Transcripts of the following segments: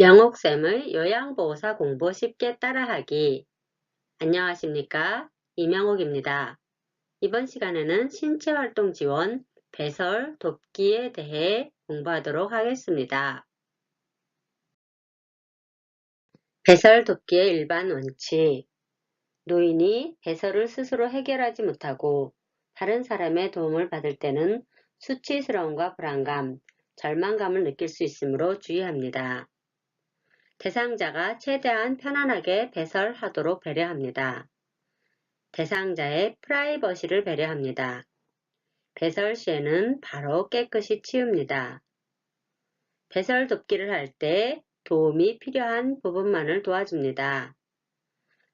명옥쌤의 요양보호사 공부 쉽게 따라하기 안녕하십니까 이명옥입니다. 이번 시간에는 신체활동 지원, 배설, 돕기에 대해 공부하도록 하겠습니다. 배설 돕기의 일반 원칙 노인이 배설을 스스로 해결하지 못하고 다른 사람의 도움을 받을 때는 수치스러움과 불안감, 절망감을 느낄 수 있으므로 주의합니다. 대상자가 최대한 편안하게 배설하도록 배려합니다. 대상자의 프라이버시를 배려합니다. 배설 시에는 바로 깨끗이 치웁니다. 배설 돕기를 할 때 도움이 필요한 부분만을 도와줍니다.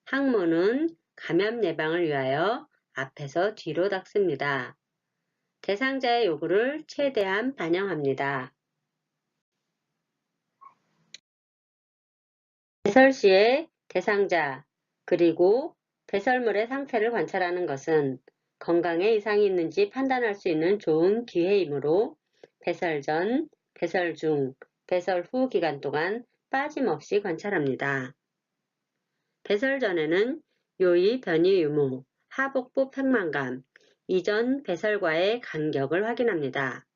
항문은 감염 예방을 위하여 앞에서 뒤로 닦습니다. 대상자의 요구를 최대한 반영합니다. 배설 시에 대상자 그리고 배설물의 상태를 관찰하는 것은 건강에 이상이 있는지 판단할 수 있는 좋은 기회이므로 배설 전, 배설 중, 배설 후 기간 동안 빠짐없이 관찰합니다. 배설 전에는 요의 변이 유무, 하복부 팽만감, 이전 배설과의 간격을 확인합니다.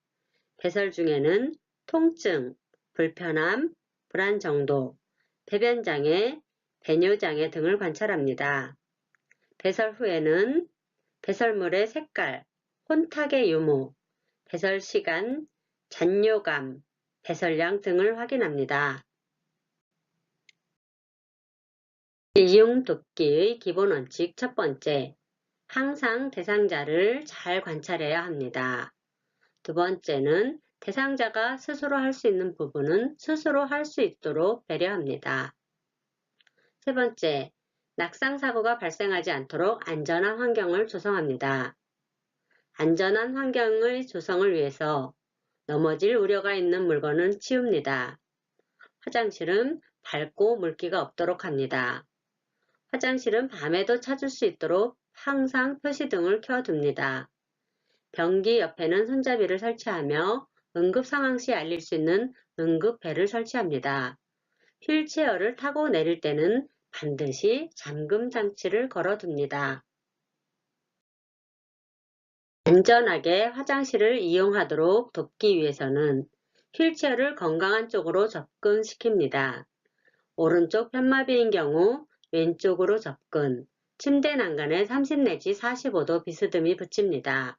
배설 중에는 통증, 불편함, 불안 정도, 배변장애, 배뇨장애 등을 관찰합니다. 배설 후에는 배설물의 색깔, 혼탁의 유무, 배설 시간, 잔뇨감, 배설량 등을 확인합니다. 이용 돕기의 기본 원칙 첫 번째, 항상 대상자를 잘 관찰해야 합니다. 두 번째는 대상자가 스스로 할 수 있는 부분은 스스로 할 수 있도록 배려합니다. 세 번째, 낙상사고가 발생하지 않도록 안전한 환경을 조성합니다. 안전한 환경의 조성을 위해서 넘어질 우려가 있는 물건은 치웁니다. 화장실은 밝고 물기가 없도록 합니다. 화장실은 밤에도 찾을 수 있도록 항상 표시등을 켜둡니다. 변기 옆에는 손잡이를 설치하며 응급 상황 시 알릴 수 있는 응급벨을 설치합니다. 휠체어를 타고 내릴 때는 반드시 잠금 장치를 걸어둡니다. 안전하게 화장실을 이용하도록 돕기 위해서는 휠체어를 건강한 쪽으로 접근시킵니다. 오른쪽 편마비인 경우 왼쪽으로 접근, 침대 난간에 30 내지 45도 비스듬히 붙입니다.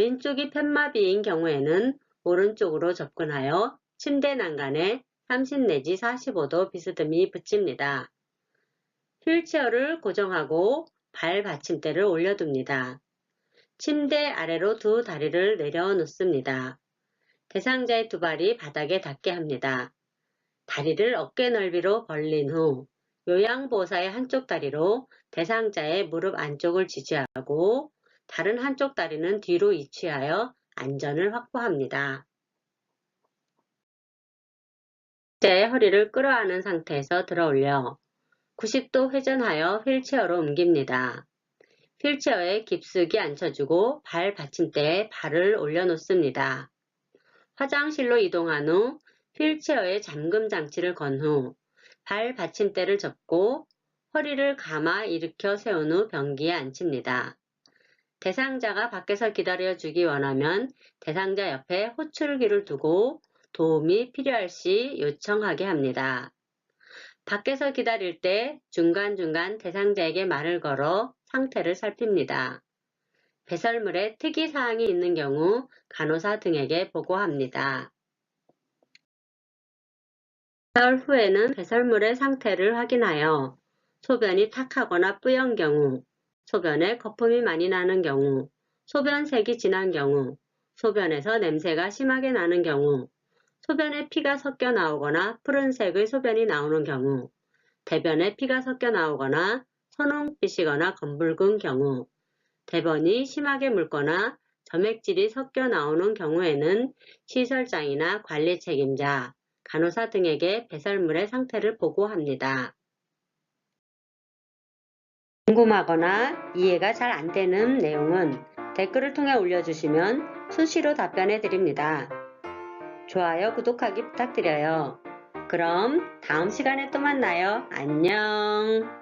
왼쪽이 편마비인 경우에는 오른쪽으로 접근하여 침대 난간에 30 내지 45도 비스듬히 붙입니다. 휠체어를 고정하고 발 받침대를 올려둡니다. 침대 아래로 두 다리를 내려 놓습니다. 대상자의 두 발이 바닥에 닿게 합니다. 다리를 어깨 넓이로 벌린 후 요양보호사의 한쪽 다리로 대상자의 무릎 안쪽을 지지하고 다른 한쪽 다리는 뒤로 이취하여 안전을 확보합니다. 제 허리를 끌어안은 상태에서 들어 올려 90도 회전하여 휠체어로 옮깁니다. 휠체어에 깊숙이 앉혀주고 발 받침대에 발을 올려놓습니다. 화장실로 이동한 후 휠체어에 잠금 장치를 건 후 발 받침대를 접고 허리를 감아 일으켜 세운 후 변기에 앉힙니다. 대상자가 밖에서 기다려주기 원하면 대상자 옆에 호출기를 두고 도움이 필요할 시 요청하게 합니다. 밖에서 기다릴 때 중간중간 대상자에게 말을 걸어 상태를 살핍니다. 배설물에 특이사항이 있는 경우 간호사 등에게 보고합니다. 배설 후에는 배설물의 상태를 확인하여 소변이 탁하거나 뿌연 경우, 소변에 거품이 많이 나는 경우, 소변색이 진한 경우, 소변에서 냄새가 심하게 나는 경우, 소변에 피가 섞여 나오거나 푸른색의 소변이 나오는 경우, 대변에 피가 섞여 나오거나 선홍빛이거나 검붉은 경우, 대변이 심하게 묽거나 점액질이 섞여 나오는 경우에는 시설장이나 관리 책임자, 간호사 등에게 배설물의 상태를 보고합니다. 궁금하거나 이해가 잘 안 되는 내용은 댓글을 통해 올려주시면 수시로 답변해 드립니다. 좋아요, 구독하기 부탁드려요. 그럼 다음 시간에 또 만나요. 안녕.